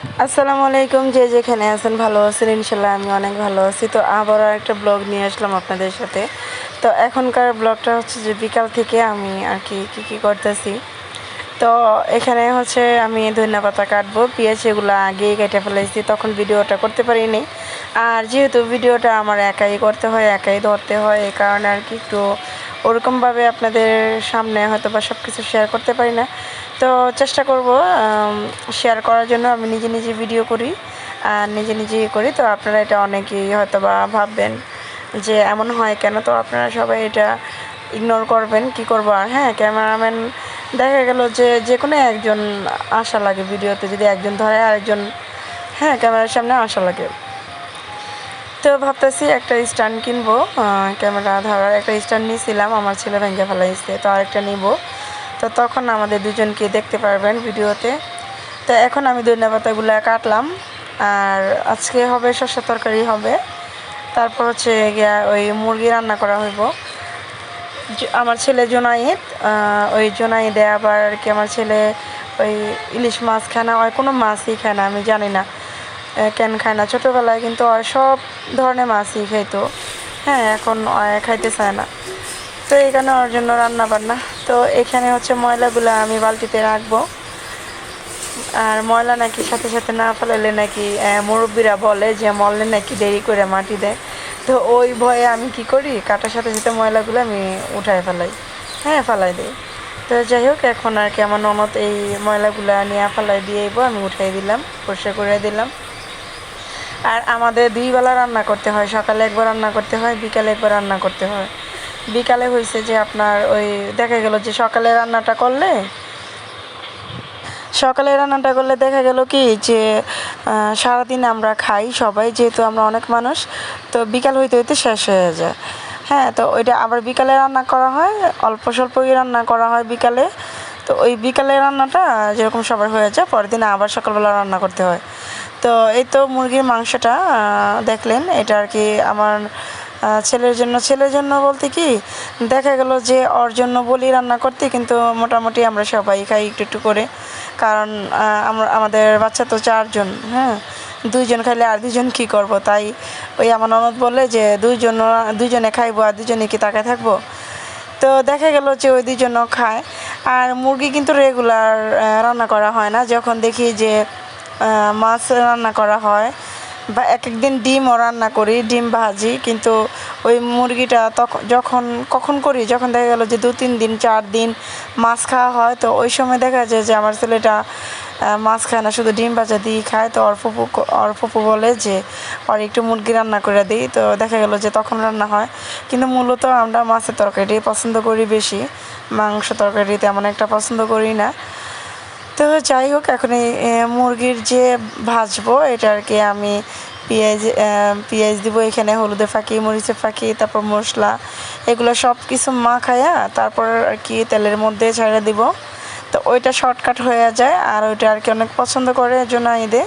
আসসালামু আলাইকুম, যে যেখানে আছেন ভালো আছেন ইনশাল্লাহ আমি অনেক ভালো আছি। তো আবারও একটা ব্লগ নিয়ে আসলাম আপনাদের সাথে। তো এখনকার ব্লগটা হচ্ছে যে বিকাল থেকে আমি আর কি, কী কী করতেছি। তো এখানে হচ্ছে আমি ধনিয়া পাতা কাটবো, পেঁয়াজ এগুলো আগেই কেটে ফেলেছি, তখন ভিডিওটা করতে পারিনি। আর যেহেতু ভিডিওটা আমার একাই করতে হয়, একাই ধরতে হয়, এই কারণে আর কি একটু ওরকমভাবে আপনাদের সামনে হয়তো বা সব কিছু শেয়ার করতে পারি না। তো চেষ্টা করব শেয়ার করার জন্য। আমি নিজে নিজে ভিডিও করি আর নিজে নিজেই করি। তো আপনারা এটা অনেকেই হয়তো বা ভাববেন যে এমন হয় কেন? তো আপনারা সবাই এটা ইগনোর করবেন, কি করব? আর হ্যাঁ ক্যামেরাম্যান দেখা গেল যে যে কোনো একজন আসা লাগে ভিডিওতে যদি একজন ধরে, আরেকজন হ্যাঁ ক্যামেরার সামনে আসা লাগে। তো ভাবতেছি একটা স্ট্যান্ড কিনবো। ক্যামেরা ধরার একটা স্ট্যান্ড নিয়েছিলাম আমার ছেলে ভেঙে ফেলাইছে। তো আরেকটা নিব। তো তখন আমাদের দুজনকে দেখতে পারবেন ভিডিওতে। তো এখন আমি ধনিয়া পাতাগুলো কাটলাম, আর আজকে হবে শসা তরকারি হবে। তারপর হচ্ছে গিয়া ওই মুরগি রান্না করা হইব। আমার ছেলে জোনাইদ ওই জোনাইদে আবার আর কি আমার ছেলে ওই ইলিশ মাছ খায় না, ওই কোনো মাছই খায় না, আমি জানি না কেন খায় না। ছোটোবেলায় কিন্তু ওর সব ধরনের মাছই খাইতো। হ্যাঁ এখন খাইতে চায় না। তো এখানে ওর জন্য রান্না বান্না তো এখানে হচ্ছে ময়লাগুলো আমি বালতিতে রাখব। আর ময়লা নাকি সাথে সাথে না ফেলালে নাকি মুরব্বীরা বলে যে মরলে নাকি দেরি করে মাটি দেয়। তো ওই ভয়ে আমি কি করি? কাটার সাথে সাথে ময়লাগুলো আমি উঠায় ফেলাই। হ্যাঁ ফেলাই দিই। তো যাই হোক, এখন আর কি আমার ননদ এই ময়লাগুলো নিয়ে ফেলাই দিয়ে আমি উঠাই দিলাম, পরিষ্কার করে দিলাম। আর আমাদের দুই বেলা রান্না করতে হয়, সকালে একবার রান্না করতে হয়, বিকালে একবার রান্না করতে হয়। বিকালে হয়েছে যে আপনার ওই দেখা গেল যে সকালে রান্নাটা করলে, সকালে রান্নাটা করলে দেখা গেল কি যে সারাদিন আমরা খাই সবাই যেহেতু আমরা অনেক মানুষ, তো বিকাল হইতে হইতে শেষ হয়ে যায়। হ্যাঁ তো ওইটা আবার বিকালে রান্না করা হয়, অল্প স্বল্পই রান্না করা হয় বিকালে। তো ওই বিকালে রান্নাটা যেরকম সবার হয়ে যায়, পরের দিন আবার সকালবেলা রান্না করতে হয়। তো এই তো মুরগির মাংসটা দেখলেন, এটা আর কি আমার ছেলের জন্য। ছেলের জন্য বলতে কি, দেখা গেল যে ওর জন্য বলি রান্না করতে, কিন্তু মোটামুটি আমরা সবাই খাই একটু একটু করে। কারণ আমরা, আমাদের বাচ্চা তো চারজন হ্যাঁ? দুইজন খাইলে আর দুজন কী করব? তাই ওই আমার ননদ বলে যে, দুইজন, দুইজনে খাইবো আর দুজনে কি তাকায় থাকব? তো দেখা গেল যে ওই দুজনও খায়। আর মুরগি কিন্তু রেগুলার রান্না করা হয় না। যখন দেখি যে মাছ রান্না করা হয় এক একদিন ডিমও রান্না করি, ডিম ভাজি, কিন্তু ওই মুরগিটা তখন যখন, কখন করি? যখন দেখা গেল যে দু তিন দিন, চার দিন মাছ খাওয়া হয়, তো ওই সময় দেখা যায় যে আমার ছেলেটা মাছ খায় না, শুধু ডিম ভাজা দিয়ে খায়। তো অর ফুপু বলে যে, ওর একটু মুরগি রান্না করে দিই। তো দেখা গেল যে তখন রান্না হয়। কিন্তু মূলত আমরা মাছের তরকারি পছন্দ করি বেশি। মাংস তরকারি তেমন একটা পছন্দ করি না। তো যাই হোক, এখন এই মুরগির যে ভাজবো, এটা আর কি আমি পেঁয়াজ পেঁয়াজ দিব এখানে হলুদের ফাঁকি মরিচের ফাঁকি, তারপর মশলা, এগুলো সব কিছু মাখায়া তারপর আর কি তেলের মধ্যে ছেড়ে দিব। তো ওইটা শর্টকাট হয়ে যায়, আর ওইটা আর কি অনেক পছন্দ করে জোনাইদে।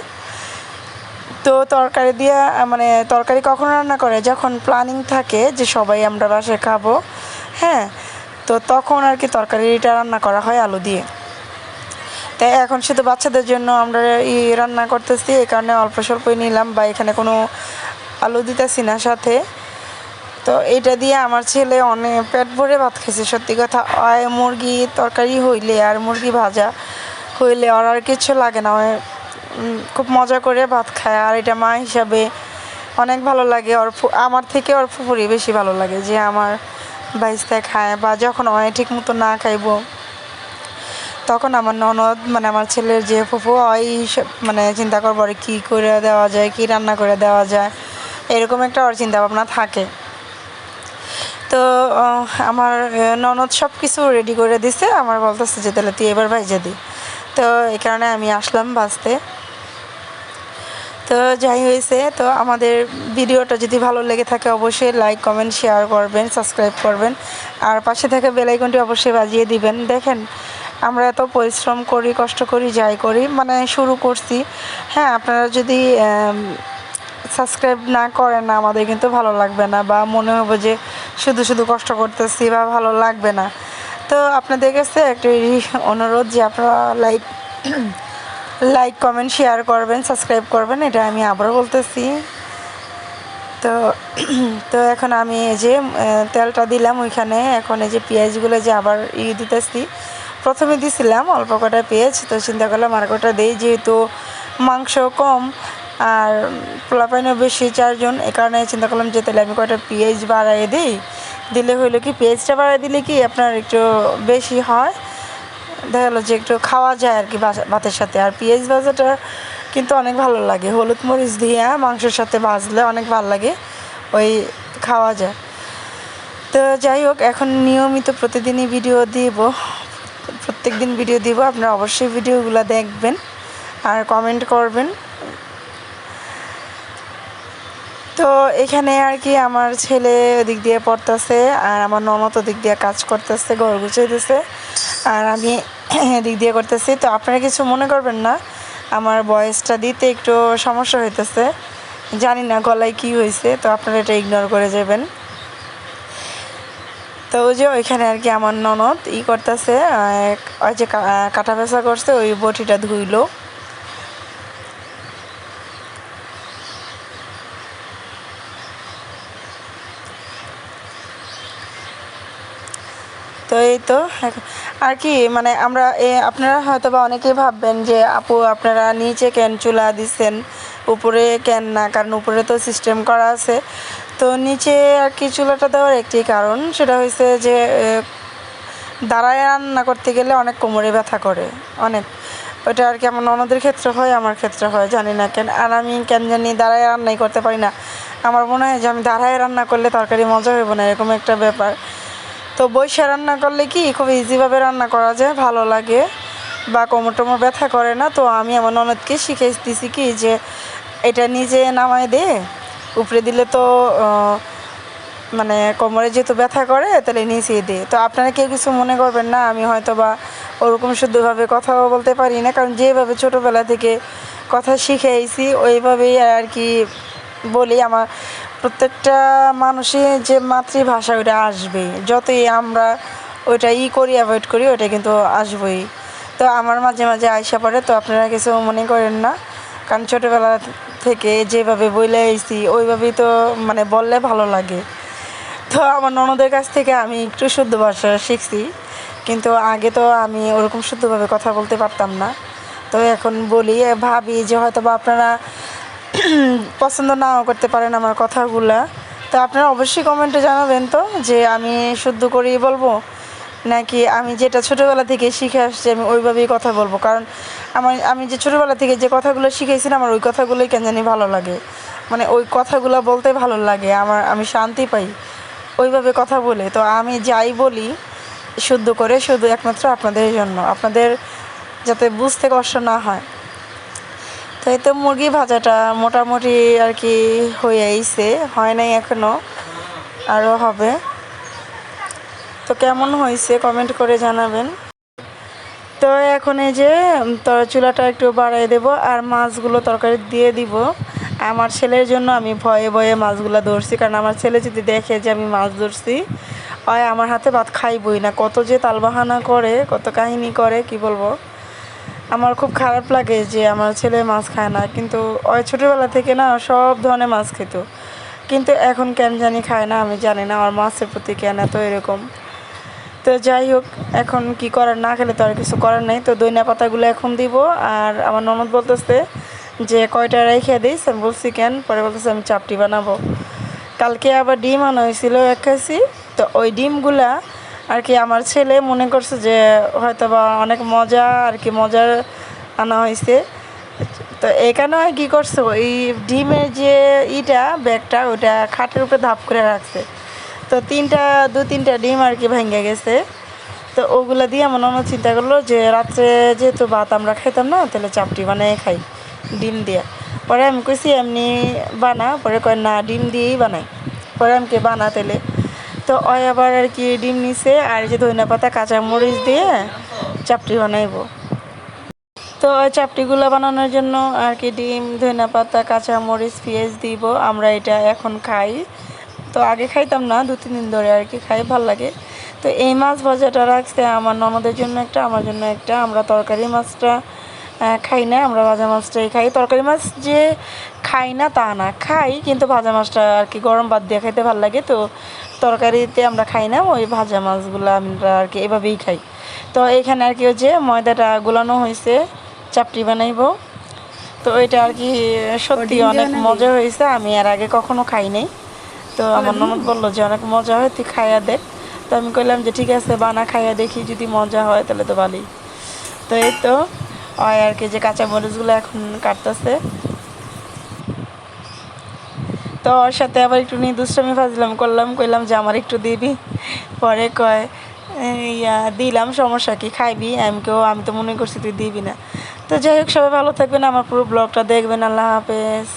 তো তরকারি দিয়ে মানে তরকারি কখন রান্না করে? যখন প্ল্যানিং থাকে যে সবাই আমরা বাসায় খাব হ্যাঁ? তো তখন আর কি তরকারিটা রান্না করা হয় আলু দিয়ে। তাই এখন শুধু বাচ্চাদের জন্য আমরা ই রান্না করতেছি, এই কারণে অল্প স্বল্পই নিলাম বা এখানে কোনো আলু দিতেছি না সাথে। তো এটা দিয়ে আমার ছেলে অনেক পেট ভরে ভাত খেয়েছে সত্যি কথা। আয় মুরগি তরকারি হইলে আর মুরগি ভাজা হইলে আর আর কিছু লাগে না। খুব মজা করে ভাত খায়। আর এটা মা হিসাবে অনেক ভালো লাগে। ওর আমার থেকে ওর ফুপুরি বেশি ভালো লাগে যে আমার বাইসটা খায় বা যখন অনেক ঠিক মতো না খাইবো তখন আমার ননদ মানে আমার ছেলের যে ফুফু, ওই মানে চিন্তা করব আর কী করে দেওয়া যায়, কী রান্না করে দেওয়া যায়। এরকম একটা ওর চিন্তা ভাবনা থাকে। তো আমার ননদ সব কিছু রেডি করে দিছে। আমার বলতেছে যে, তাহলে তুই এবার ভাইজা দি। তো, এই কারণে আমি আসলাম বাঁচতে তো, যাই হয়েছে, তো আমাদের ভিডিওটা যদি ভালো লেগে থাকে, অবশ্যই লাইক কমেন্ট শেয়ার করবেন সাবস্ক্রাইব করবেন। আর পাশে থাকা বেলাইকনটি অবশ্যই বাজিয়ে দিবেন। দেখেন আমরা এত পরিশ্রম করি, কষ্ট করি, যাই করি মানে শুরু করছি। হ্যাঁ আপনারা যদি সাবস্ক্রাইব না করেন না, আমাদের কিন্তু ভালো লাগবে না বা মনে হবে যে শুধু শুধু কষ্ট করতেছি বা ভালো লাগবে না। তো আপনাদের কাছে একটা অনুরোধ যে আপনারা লাইক লাইক কমেন্ট শেয়ার করবেন সাবস্ক্রাইব করবেন, এটা আমি আবারও বলতেছি। তো তো এখন আমি এই যে তেলটা দিলাম ওইখানে, এখন এই যে পেঁয়াজগুলো যে আবার ই দিতেছি প্রথমে দিছিলাম, অল্প কটা পেঁয়াজ, তো চিন্তা করলাম আর কটা দিই, যেহেতু মাংস কম আর পোলাপাইনও বেশি চারজন এই কারণে চিন্তা করলাম যে তাহলে আমি কটা পেঁয়াজ বাড়াই দিই। দিলে হইল কি, পেঁয়াজটা বাড়াই দিলে কি আপনার একটু বেশি হয়। দেখা গেলো যে একটু খাওয়া যায় আর কি ভাতের সাথে। আর পেঁয়াজ ভাজাটা কিন্তু অনেক ভালো লাগে। হলুদ মরিচ দিয়ে মাংসের সাথে ভাজলে অনেক ভালো লাগে, ওই খাওয়া যায়। তো যাই হোক, এখন নিয়মিত প্রতিদিনই ভিডিও দিব। প্রত্যেক দিন ভিডিও দিব, আপনারা অবশ্যই ভিডিওগুলো দেখবেন আর কমেন্ট করবেন। তো এখানে আর কি আমার ছেলে ওদিক দিয়ে পড়তেছে আর আমার ননদ ওদিক দিয়ে কাজ করতেছে, ঘর গুছাইতেছে। আর আমি এদিক দিয়ে করতেছি। তো আপনারা কিছু মনে করবেন না, আমার বয়সটা দিতে একটু সমস্যা হইতেছে। জানি না গলায় কি হয়েছে তো আপনারা এটা ইগনোর করে যাবেন। তো ওই যে ওইখানে আর কি আমার ননদ ই করতেছে ওই যে কাটা পেঁচা করছে, ওই বটিটা ধুইলো। তো এই তো আর কি মানে আমরা আপনারা হয়তো বা অনেকেই ভাববেন যে, আপু, আপনারা নিচে কেন চুলা দিচ্ছেন উপরে কেন না? কারণ উপরে তো সিস্টেম করা আছে। তো নিচে আর কি চুলাটা দেওয়ার একটি কারণ, সেটা হয়েছে যে দাঁড়ায় রান্না করতে গেলে অনেক কোমরে ব্যথা করে, অনেক। ওটা আর কি আমার ননদের ক্ষেত্রে হয়, আমার ক্ষেত্রে হয়, জানি না কেন। আর আমি কেন জানি দাঁড়ায় রান্নাই করতে পারি না। আমার মনে হয় যে আমি দাঁড়ায় রান্না করলে তরকারি মজা হইব না, এরকম একটা ব্যাপার। তো বৈশা রান্না করলে কি খুব ইজিভাবে রান্না করা যায়, ভালো লাগে, বা কোমর টোমর ব্যথা করে না। তো আমি আমার ননদকে শিখে দিছি কি যে, এটা নিজে নামায় দে উপরে দিলে তো মানে কোমরে যেহেতু ব্যথা করে, তাহলে নিচেই দে তো আপনারা কেউ কিছু মনে করবেন না, আমি হয়তো বা ওরকম শুদ্ধভাবে কথাও বলতে পারি না, কারণ যেভাবে ছোটোবেলা থেকে কথা শিখে আইছি ওইভাবেই আর কি বলি আমার। প্রত্যেকটা মানুষই যে মাতৃভাষা ওইটা আসবেই যতই আমরা ওইটা ই করি অ্যাভয়েড করি, ওইটা কিন্তু আসবেই। তো আমার মাঝে মাঝে আয়সা পড়ে, তো আপনারা কিছু মনে করেন না, কারণ ছোটোবেলা থেকে যেভাবে বইলে আইছি, ওইভাবেই তো মানে বললে ভালো লাগে। তো আমার ননদের কাছ থেকে আমি একটু শুদ্ধ ভাষা শিখছি, কিন্তু আগে তো আমি ওরকম শুদ্ধভাবে কথা বলতে পারতাম না। তো এখন বলি ভাবি যে হয়তো বা আপনারা পছন্দ নাও করতে পারেন আমার কথাগুলা। তো আপনারা অবশ্যই কমেন্টে জানাবেন তো, যে আমি শুদ্ধ করেই বলব। নাকি আমি যেটা ছোটোবেলা থেকে শিখে আসছি, আমি ওইভাবেই কথা বলব। কারণ আমার, আমি যে ছোটোবেলা থেকে যে কথাগুলো শিখেছিলাম আমার ওই কথাগুলোই কেন জানি ভালো লাগে। মানে ওই কথাগুলো বলতে ভালো লাগে, আমার, আমি শান্তি পাই ওইভাবে কথা বলে। তো আমি যাই বলি, শুদ্ধ করে, শুধু একমাত্র আপনাদের জন্য। আপনাদের যাতে বুঝতে কষ্ট না হয়। তো এই তো মুরগি ভাজাটা মোটামুটি আর কি হয়ে আইছে, হয় নাই এখনও আরও হবে। তো কেমন হয়েছে কমেন্ট করে জানাবেন। তো এখন এই যে চুলাটা একটু বাড়াই দেব আর মাছগুলো তরকারি দিয়ে দিব। আমার ছেলের জন্য আমি ভয়ে ভয়ে মাছগুলো ধরছি, কারণ আমার ছেলে যদি দেখে যে আমি মাছ ধরছি হয় আমার হাতে ভাত খাইবই না। কত যে তালবাহানা করে, কত কাহিনী করে, কি বলব? আমার খুব খারাপ লাগে যে আমার ছেলে মাছ খায় না। কিন্তু, ওই ছোটোবেলা থেকে না সব ধরনের মাছ খেত। কিন্তু এখন কেন জানি খায় না, আমি জানি না, আমার মাছের প্রতি কেন এত এরকম। তো যাই হোক, এখন কি করার না খেলে তো আর কিছু করার নেই। তো দইনা পাতাগুলো এখন দিব, আর আমার ননদ বলতেছে যে, কয়টা রেখে দিস? আমি বলছি, কেন? পরে বলতেছে, আমি চাপটি বানাবো। কালকে আবার ডিম আনা হয়েছিল এক কেজি। তো ওই ডিমগুলা আর কি আমার ছেলে মনে করছে যে হয়তো বা অনেক মজা আর কি মজার আনা হয়েছে। তো এখানে কি করছে? ওই ডিমের যে ইটা, ব্যাগটা ওটা খাটের উপরে ধাপ করে রাখছে। তো তিনটা, দু তিনটা ডিম আর কি ভেঙে গেছে। তো ওগুলো দিয়ে আমার ননদ চিন্তা করল যে রাত্রে যেহেতু ভাত আমরা খাইতাম না, তাহলে চাপটি বানিয়ে খাই, ডিম দিয়ে। পরে আমি কইছি, এমনি বানা। পরে কয়, না, ডিম দিয়েই বানাই। পরে আমি কে বানা তেলে তো ওই আবার আর কি ডিম নিছে, আর যে ধনিয়া পাতা, কাঁচা মরিচ দিয়ে চাপটি বানাইবো। তো ওই চাপটিগুলো বানানোর জন্য আর কি ডিম ধনিয়া পাতা, কাঁচা মরিচ, পেঁয়াজ দিব, আমরা এটা এখন খাই। তো আগে খাইতাম না দু তিন দিন ধরে আর কি খাই ভালো লাগে। তো এই মাছ ভাজাটা রাখছে আমার ননদের জন্য একটা আমার জন্য একটা। আমরা তরকারি মাছটা খাই না আমরা ভাজা মাছটাই খাই। তরকারি মাছ যে খাই না তা না খাই কিন্তু ভাজা মাছটা আর কি গরম ভাত দিয়ে খাইতে ভালো লাগে। তো তরকারিতে আমরা খাই না ওই ভাজা মাছগুলো আমরা আর কি এভাবেই খাই। তো এখানে আর কি ওই যে ময়দাটা গুলানো হয়েছে চাপটি বানাইবো। তো এটা আর কি সত্যি অনেক মজা হয়েছে আমি আর আগে কখনো খাই নাই। তো আমার ননদ বলল যে অনেক মজা হয় তুই খাইয়া দেখ। তো আমি কইলাম যে ঠিক আছে বানা খাইয়া দেখি যদি মজা হয় তাহলে তো ভালোই। তো এই তো ওই আর কি যে কাঁচা মরিচগুলো এখন কাটতেছে। তো ওর সাথে আবার একটু নিয়ে দুষ্টামি ফাজলাম করলাম কইলাম যে আমার একটু দিবি। পরে কয় ইয়া দিলাম সমস্যা কি খাইবি? আমি কেউ আমি তো মনে করছি তুই দিবি না। তো যাই হোক সবাই ভালো থাকবেন আমার পুরো ব্লগটা দেখবেন আল্লাহ হাফেজ।